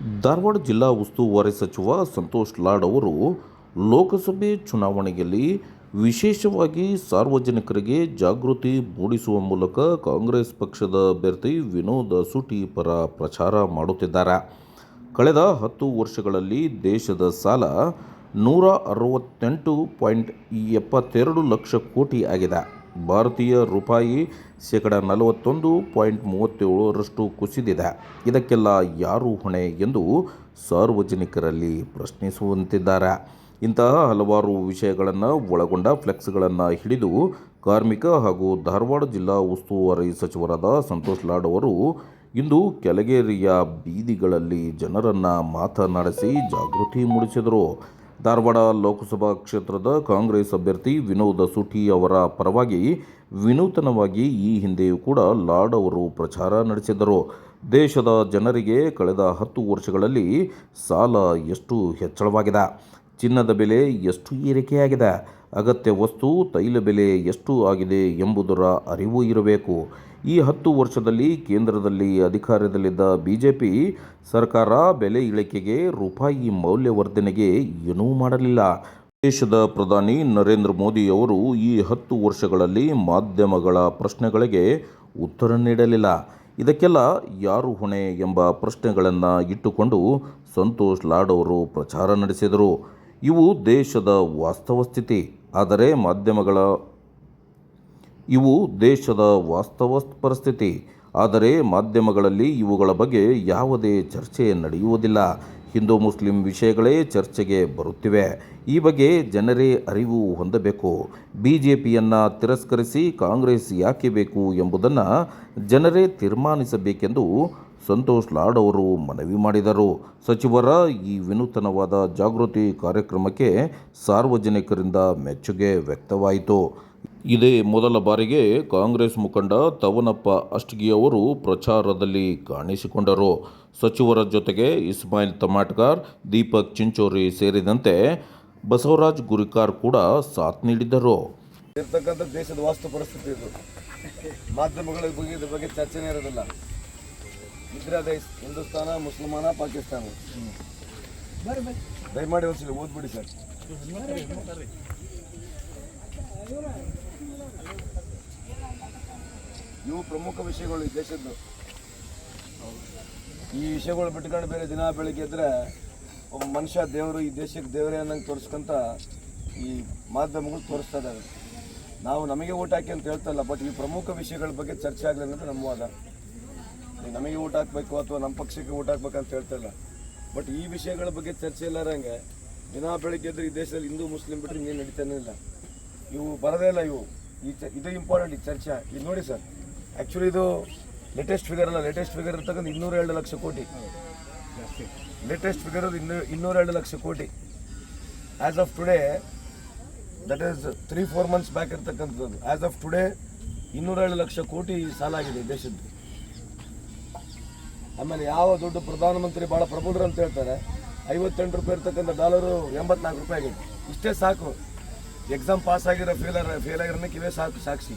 ಧಾರವಾಡ ಜಿಲ್ಲಾ ಉಸ್ತುವಾರಿ ಸಚಿವ ಸಂತೋಷ್ ಲಾಡ್ ಅವರು ಲೋಕಸಭೆ ಚುನಾವಣೆಯಲ್ಲಿ ವಿಶೇಷವಾಗಿ ಸಾರ್ವಜನಿಕರಿಗೆ ಜಾಗೃತಿ ಮೂಡಿಸುವ ಮೂಲಕ ಕಾಂಗ್ರೆಸ್ ಪಕ್ಷದ ಅಭ್ಯರ್ಥಿ ವಿನೋದ ಸುಟಿ ಪರ ಪ್ರಚಾರ ಮಾಡುತ್ತಿದ್ದಾರೆ. ಕಳೆದ ಹತ್ತು ವರ್ಷಗಳಲ್ಲಿ ದೇಶದ ಸಾಲ ನೂರ ಅರವತ್ತೆಂಟು ಪಾಯಿಂಟ್ ಎಪ್ಪತ್ತೆರಡು ಲಕ್ಷ ಕೋಟಿ ಆಗಿದೆ. ಭಾರತೀಯ ರೂಪಾಯಿ ಶೇಕಡ ನಲವತ್ತೊಂದು ಪಾಯಿಂಟ್ ಮೂವತ್ತೇಳರಷ್ಟು ಕುಸಿದಿದೆ. ಇದಕ್ಕೆಲ್ಲ ಯಾರು ಹೊಣೆ ಎಂದು ಸಾರ್ವಜನಿಕರಲ್ಲಿ ಪ್ರಶ್ನಿಸುವಂತಿದ್ದಾರೆ. ಇಂತಹ ಹಲವಾರು ವಿಷಯಗಳನ್ನು ಒಳಗೊಂಡ ಫ್ಲೆಕ್ಸ್ಗಳನ್ನು ಹಿಡಿದು ಕಾರ್ಮಿಕ ಹಾಗೂ ಧಾರವಾಡ ಜಿಲ್ಲಾ ಉಸ್ತುವಾರಿ ಸಚಿವರಾದ ಸಂತೋಷ್ ಲಾಡ್ ಅವರು ಇಂದು ಕೆಳಗೇರಿಯ ಬೀದಿಗಳಲ್ಲಿ ಜನರನ್ನು ಮಾತನಾಡಿಸಿ ಜಾಗೃತಿ ಮೂಡಿಸಿದರು. ಧಾರವಾಡ ಲೋಕಸಭಾ ಕ್ಷೇತ್ರದ ಕಾಂಗ್ರೆಸ್ ಅಭ್ಯರ್ಥಿ ವಿನೋದ ಸುಟಿ ಅವರ ಪರವಾಗಿ ವಿನೂತನವಾಗಿ ಈ ಹಿಂದೆಯೂ ಕೂಡ ಲಾಡ್ ಅವರು ಪ್ರಚಾರ ನಡೆಸಿದರು. ದೇಶದ ಜನರಿಗೆ ಕಳೆದ ಹತ್ತು ವರ್ಷಗಳಲ್ಲಿ ಸಾಲ ಎಷ್ಟು ಹೆಚ್ಚಳವಾಗಿದೆ? ಚಿನ್ನದ ಬೆಲೆ ಎಷ್ಟು ಏರಿಕೆಯಾಗಿದೆ? ಅಗತ್ಯ ವಸ್ತು, ತೈಲ ಬೆಲೆ ಎಷ್ಟು ಆಗಿದೆ ಎಂಬುದರ ಅರಿವು ಇರಬೇಕು. ಈ ಹತ್ತು ವರ್ಷದಲ್ಲಿ ಕೇಂದ್ರದಲ್ಲಿ ಅಧಿಕಾರದಲ್ಲಿದ್ದ ಬಿ ಜೆ ಪಿ ಸರ್ಕಾರ ಬೆಲೆ ಇಳಿಕೆಗೆ ರೂಪಾಯಿ ಮೌಲ್ಯವರ್ಧನೆಗೆ ಏನೂ ಮಾಡಲಿಲ್ಲ. ದೇಶದ ಪ್ರಧಾನಿ ನರೇಂದ್ರ ಮೋದಿ ಅವರು ಈ ಹತ್ತು ವರ್ಷಗಳಲ್ಲಿ ಮಾಧ್ಯಮಗಳ ಪ್ರಶ್ನೆಗಳಿಗೆ ಉತ್ತರ ನೀಡಲಿಲ್ಲ. ಇದಕ್ಕೆಲ್ಲ ಯಾರು ಹೊಣೆ ಎಂಬ ಪ್ರಶ್ನೆಗಳನ್ನು ಇಟ್ಟುಕೊಂಡು ಸಂತೋಷ್ ಲಾಡ್ ಅವರು ಪ್ರಚಾರ ನಡೆಸಿದರು. ಇವು ದೇಶದ ವಾಸ್ತವ ಸ್ಥಿತಿ ಆದರೆ ಮಾಧ್ಯಮಗಳ ಇವು ದೇಶದ ವಾಸ್ತವ ಪರಿಸ್ಥಿತಿ ಆದರೆ ಮಾಧ್ಯಮಗಳಲ್ಲಿ ಇವುಗಳ ಬಗ್ಗೆ ಯಾವುದೇ ಚರ್ಚೆ ನಡೆಯುವುದಿಲ್ಲ. ಹಿಂದೂ ಮುಸ್ಲಿಂ ವಿಷಯಗಳೇ ಚರ್ಚೆಗೆ ಬರುತ್ತಿವೆ. ಈ ಬಗ್ಗೆ ಜನರೇ ಅರಿವು ಹೊಂದಬೇಕು. ಬಿ ಜೆ ಪಿಯನ್ನು ತಿರಸ್ಕರಿಸಿ ಕಾಂಗ್ರೆಸ್ ಯಾಕೆ ಬೇಕು ಎಂಬುದನ್ನು ಜನರೇ ತೀರ್ಮಾನಿಸಬೇಕೆಂದು ಸಂತೋಷ್ ಲಾಡ್ ಅವರು ಮನವಿ ಮಾಡಿದರು. ಸಚಿವರ ಈ ವಿನೂತನವಾದ ಜಾಗೃತಿ ಕಾರ್ಯಕ್ರಮಕ್ಕೆ ಸಾರ್ವಜನಿಕರಿಂದ ಮೆಚ್ಚುಗೆ ವ್ಯಕ್ತವಾಯಿತು. ಇದೇ ಮೊದಲ ಬಾರಿಗೆ ಕಾಂಗ್ರೆಸ್ ಮುಖಂಡ ತವನಪ್ಪ ಅಷ್ಟಗಿ ಅವರು ಪ್ರಚಾರದಲ್ಲಿ ಕಾಣಿಸಿಕೊಂಡರು. ಸಚಿವರ ಜೊತೆಗೆ ಇಸ್ಮಾಯಿಲ್ ತಮಾಟ್ಕಾರ್ ದೀಪಕ್ ಚಿಂಚೋರಿ ಸೇರಿದಂತೆ ಬಸವರಾಜ್ ಗುರಿಕಾರ್ ಕೂಡ ಸಾಥ್ ನೀಡಿದರು ಇರ್ತಕ್ಕಂಥ ದೇಶದ ವಾಸ್ತು ಪರಿಸ್ಥಿತಿ ಇದು. ಮಾಧ್ಯಮಗಳ ಬಗ್ಗೆ ಇದ್ರ ಬಗ್ಗೆ ಚರ್ಚೆನೇ ಇರೋದಿಲ್ಲ. ಇದ್ರ ದೇಶ ಹಿಂದೂಸ್ತಾನ, ಮುಸಲ್ಮಾನ, ಪಾಕಿಸ್ತಾನ. ದಯಮಾಡಿ ಒಂದ್ಸಲ ಓದ್ಬಿಡಿ ಸರ್. ಇವು ಪ್ರಮುಖ ವಿಷಯಗಳು ಈ ದೇಶದ್ದು. ಈ ವಿಷಯಗಳು ಬಿಟ್ಕೊಂಡು ಬೇರೆ ದಿನ ಬೆಳಿಗ್ಗೆ ಎದ್ರೆ ಒಬ್ಬ ಮನುಷ್ಯ ದೇವರು ಈ ದೇಶಕ್ಕೆ ದೇವರೇ ಅನ್ನಂಗೆ ತೋರಿಸ್ಕೊಂತ ಈ ಮಾಧ್ಯಮಗಳು ತೋರಿಸ್ತಾ ಇದ್ದಾವೆ ನಾವು ನಮಗೆ ಊಟ ಹಾಕಿ ಅಂತ ಹೇಳ್ತಲ್ಲ ಬಟ್ ಈ ಪ್ರಮುಖ ವಿಷಯಗಳ ಬಗ್ಗೆ ಚರ್ಚೆ ಆಗಲಿ ಅನ್ನೋದು ನಮ್ಮ ವಾದ. ನಮಗೆ ಊಟ ಹಾಕ್ಬೇಕು ಅಥವಾ ನಮ್ಮ ಪಕ್ಷಕ್ಕೆ ಅಂತ ಹೇಳ್ತಾ ಇಲ್ಲ. ಬಟ್ ಈ ವಿಷಯಗಳ ಬಗ್ಗೆ ಚರ್ಚೆ ಇಲ್ಲಾರಂಗೆ ದಿನ ಬೆಳಗ್ಗೆ ಎದ್ರೆ ಈ ದೇಶದಲ್ಲಿ ಹಿಂದೂ, ಮುಸ್ಲಿಂ ಬಿಟ್ಟರೆ ಇನ್ನೇನು ನಡೀತಾನೆ ಇಲ್ಲ. ಇವು ಬರೋದೇ ಇಲ್ಲ ಇವು. ಈ ಚ- ಇದು ಇಂಪಾರ್ಟೆಂಟ್ ಈ ಚರ್ಚೆ. ಇದು ನೋಡಿ ಸರ್. ಆ್ಯಕ್ಚುಲಿ ಇದು ಲೇಟೆಸ್ಟ್ ಫಿಗರ್ ಅಲ್ಲ. ಲೇಟೆಸ್ಟ್ ಫಿಗರ್ ಇರ್ತಕ್ಕಂಥ ಇನ್ನೂರ ಎರಡು ಲಕ್ಷ ಕೋಟಿ. ಲೇಟೆಸ್ಟ್ ಫಿಗರ್ ಇನ್ನೂ ಇನ್ನೂರ ಎರಡು lakh crore. As of today that is three four months back ಇರ್ತಕ್ಕಂಥದ್ದು. ಆ್ಯಸ್ ಆಫ್ ಟುಡೇ ಇನ್ನೂರೇಳು ಲಕ್ಷ ಕೋಟಿ ಸಾಲ ಆಗಿದೆ ದೇಶದ್ದು. ಆಮೇಲೆ ಯಾವ ದೊಡ್ಡ ಪ್ರಧಾನಮಂತ್ರಿ ಭಾಳ ಪ್ರಬುದ್ಧರು ಅಂತ ಹೇಳ್ತಾರೆ, ಐವತ್ತೆಂಟು ರೂಪಾಯಿ ಇರ್ತಕ್ಕಂಥ ಡಾಲರು ಎಂಬತ್ನಾಲ್ಕು ರೂಪಾಯಿ ಆಗಿದೆ. ಇಷ್ಟೇ ಸಾಕು. ಎಕ್ಸಾಮ್ ಪಾಸ್ ಆಗಿರೋ ಫೇಲ್ ಫೇಲ್ ಆಗಿರೋನಕ್ಕೆ ಇವೇ ಸಾಕು ಸಾಕ್ಷಿ